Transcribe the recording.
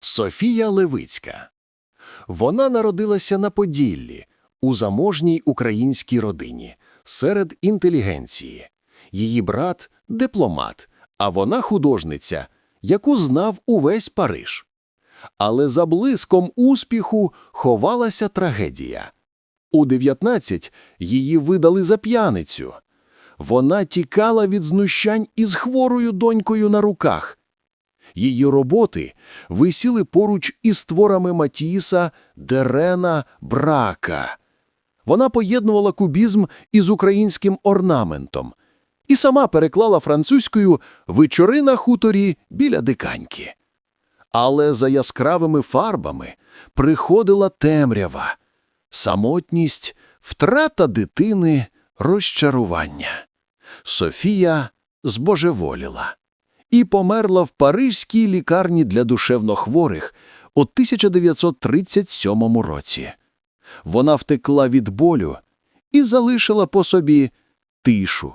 Софія Левицька. Вона народилася на Поділлі у заможній українській родині серед інтелігенції. Її брат – дипломат, а вона художниця, яку знав увесь Париж. Але за блиском успіху ховалася трагедія. У 19 її видали за п'яницю. Вона тікала від знущань із хворою донькою на руках. Її роботи висіли поруч із творами Матіса, Дерена, Брака. Вона поєднувала кубізм із українським орнаментом і сама переклала французькою «Вечори на хуторі біля диканьки». Але за яскравими фарбами приходила темрява, самотність, втрата дитини, розчарування. Софія збожеволіла і померла в Паризькій лікарні для душевнохворих у 1937 році. Вона втекла від болю і залишила по собі тишу,